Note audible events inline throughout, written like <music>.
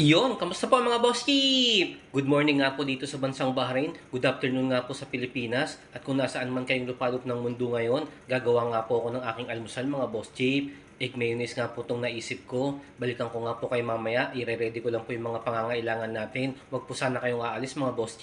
Iyon, kamusta po mga boss? Good morning nga po dito sa bansang Bahrain. Good afternoon nga po sa Pilipinas. At kung nasaan man kayong lupalop ng mundo ngayon, gagawa nga po ako ng aking almusal mga boss Keep. Egg mayonnaise nga po itong naisip ko. Balikan ko nga po kay mamaya. Ire-ready ko lang po yung mga pangangailangan natin. Huwag po sana kayong aalis mga boss.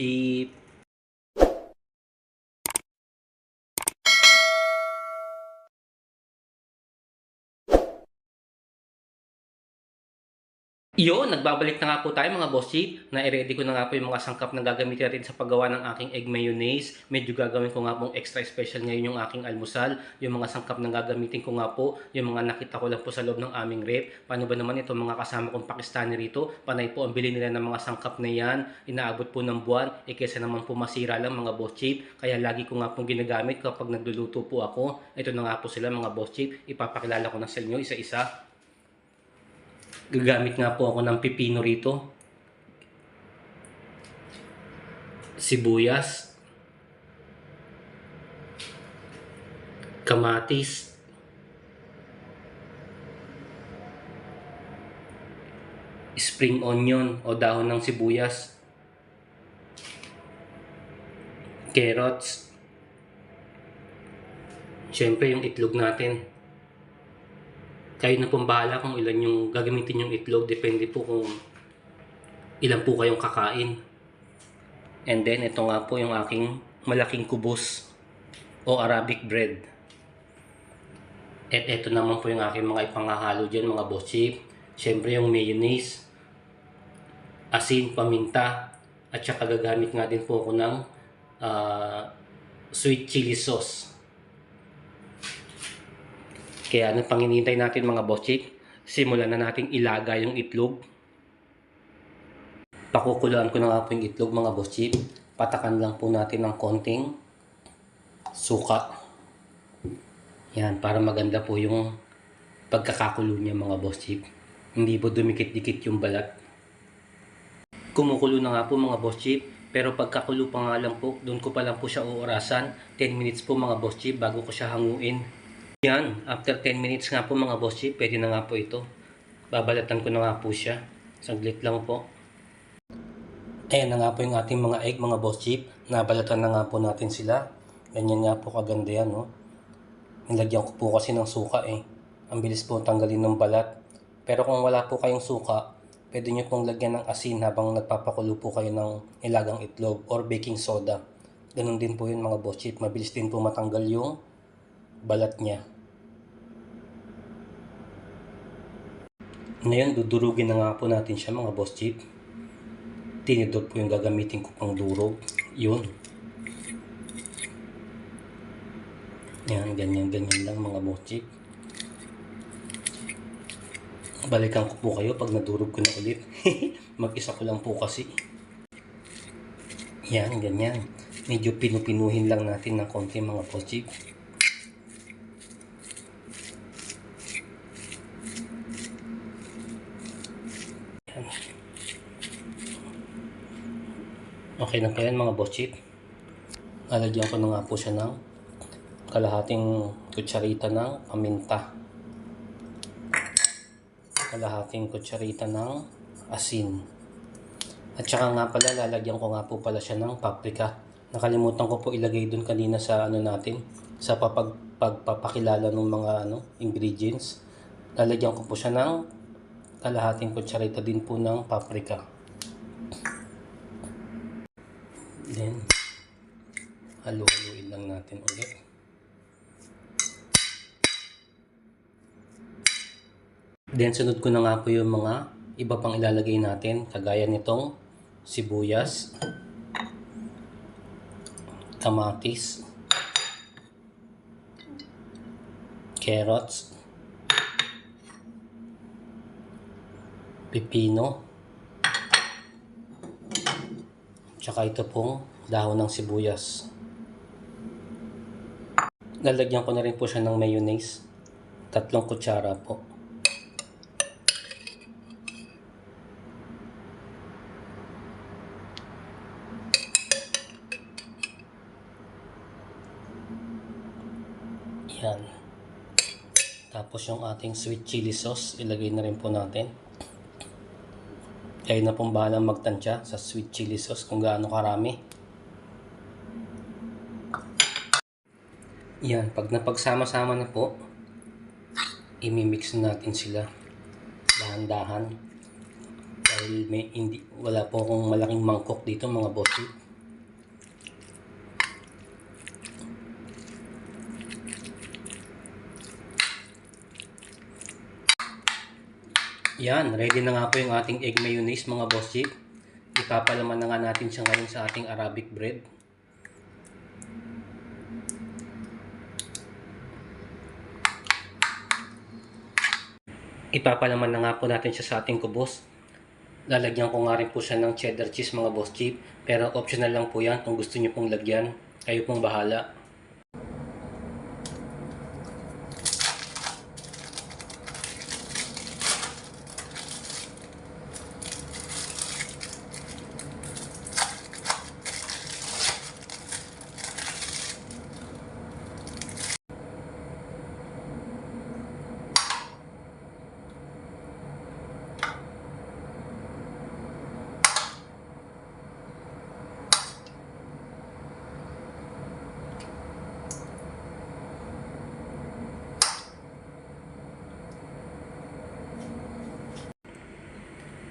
Iyon, nagbabalik na nga po tayo mga boss chief. Na-ready ko na nga po yung mga sangkap na gagamitin natin sa paggawa ng aking egg mayonnaise. Medyo gagawin ko nga pong extra special ngayon yung aking almusal. Yung mga sangkap na gagamitin ko nga po, yung mga nakita ko lang po sa loob ng aming rep. Paano ba naman ito mga kasama kong Pakistani rito? Panay po ang bili nila ng mga sangkap na yan. Inaabot po ng buwan. E kesa naman po masira lang mga boss chief. Kaya lagi ko nga pong ginagamit kapag nagluluto po ako. Ito na nga po sila mga boss chief. Ipapakilala ko na sa inyo isa-isa gagamit nga po ako ng pipino rito. Sibuyas. Kamatis. Spring onion o dahon ng sibuyas. Carrots. Siyempre yung itlog natin kayo na pong bahala kung ilan yung gagamitin yung itlog. Depende po kung ilan po kayong kakain. And then, ito nga po yung aking malaking kubos o Arabic bread. At ito naman po yung aking mga ipangahalo dyan, mga boss chief. Siyempre yung mayonnaise, asin, paminta, at saka gagamit nga din po ako ng ah, sweet chili sauce. Kaya ano pang natin mga boss chick? Simulan na nating ilaga yung itlog. Pakukuluan ko na nga po yung itlog mga boss chick. Patakan lang po natin ng konting suka. Yan, para maganda po yung pagkakakulo niya mga boss chick. Hindi po dumikit-dikit yung balat. Kumukulo na nga po mga boss chick. Pero pagkakulo pa nga lang po, doon ko pa lang po siya uurasan. 10 minutes po mga boss chick bago ko siya hanguin. Yan, after 10 minutes nga po mga boss chief, pwede na nga po ito. Babalatan ko na nga po siya. Saglit lang po. Ayan na nga po yung ating mga egg mga boss chief. Nabalatan na nga po natin sila. Ganyan nga po kaganda yan, no? Nilagyan ko po kasi ng suka eh. Ang bilis po tanggalin ng balat. Pero kung wala po kayong suka, pwede nyo pong lagyan ng asin habang nagpapakulo po kayo ng nilagang itlog or baking soda. Ganun din po yun mga boss chief. Mabilis din po matanggal yung balat niya. Ngayon, dudurugin na nga po natin siya mga boss chief. Tinidor po yung gagamitin ko pang durog. Yun. Yan, ganyan, ganyan lang mga boss chief. Balikan ko po kayo pag nadurog ko na ulit. <laughs> Mag-isa ko lang po kasi. Yan, ganyan. Medyo pinupinuhin lang natin ng konti mga boss chief. Okay po yan mga boss chief. Lalagyan ko na nga po siya ng kalahating kutsarita ng paminta. Kalahating kutsarita ng asin. At saka nga pala, lalagyan ko nga po pala siya ng paprika. Nakalimutan ko po ilagay dun kanina sa ano natin, sa papag, pagpapakilala ng mga ano, ingredients. Lalagyan ko po siya ng kalahating kutsarita din po ng paprika. Then, halo-haloin lang natin ulit. Then, sunod ko na nga po yung mga iba pang ilalagay natin, kagaya nitong sibuyas, kamatis, carrots, pipino, Tsaka ito pong dahon ng sibuyas. Lalagyan ko na rin po siya ng mayonnaise. Tatlong kutsara po. Yan. Tapos yung ating sweet chili sauce, ilagay na rin po natin. Kayo na pong bahalang magtansya sa sweet chili sauce kung gaano karami. Yan, pag napagsama-sama na po, imimix na natin sila dahan-dahan. Dahil may hindi, wala po akong malaking mangkok dito mga bossy. Yan, ready na nga po yung ating egg mayonnaise mga boss jeep. Ipapalaman na nga natin siya ngayon sa ating Arabic bread. Ipapalaman na nga po natin siya sa ating kubos. Lalagyan ko nga rin po siya ng cheddar cheese mga boss jeep. Pero optional lang po yan kung gusto niyo pong lagyan. Kayo pong bahala.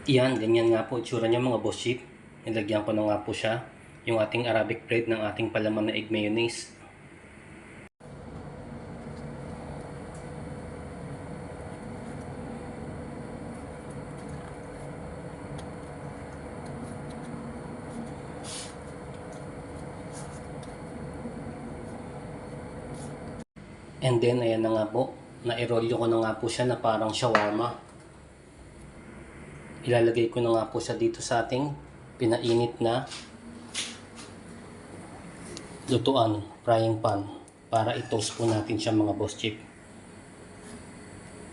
Yan, ganyan nga po itsura niya mga boss sheep. Nilagyan ko na nga po siya yung ating Arabic bread ng ating palaman na egg mayonnaise. And then, ayan na nga po, na-irolyo ko na nga po siya na parang shawarma ilalagay ko na nga po siya dito sa ating pinainit na lutuan, frying pan para i-toast po natin siya mga boss chip.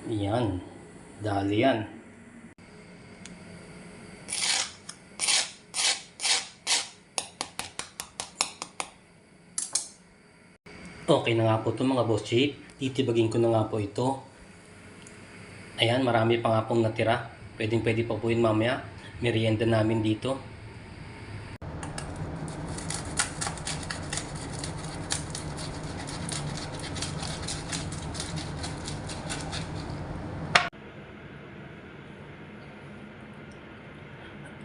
Yan. Dali yan. Okay na nga po ito mga boss chip. Titibagin ko na nga po ito. Ayan, marami pa nga pong natira. Pwedeng pwede pa po yun mamaya. Merienda namin dito.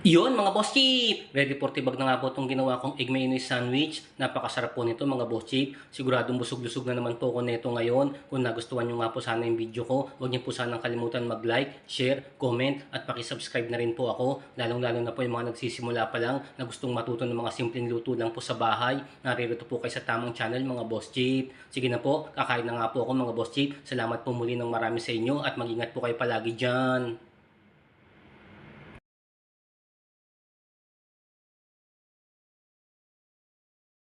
Yun mga boss chip! Ready for tibag na nga po itong ginawa kong egg mayonnaise sandwich. Napakasarap po nito mga boss chip. Siguradong busog-lusog na naman po ako nito ngayon. Kung nagustuhan nyo nga po sana yung video ko, huwag niyo po sanang kalimutan mag-like, share, comment, at pakisubscribe na rin po ako. Lalong-lalo na po yung mga nagsisimula pa lang na gustong matuto ng mga simpleng luto lang po sa bahay. Naririto po kayo sa tamang channel mga boss chip. Sige na po, kakain na nga po ako mga boss chip. Salamat po muli ng marami sa inyo at mag-ingat po kayo palagi dyan.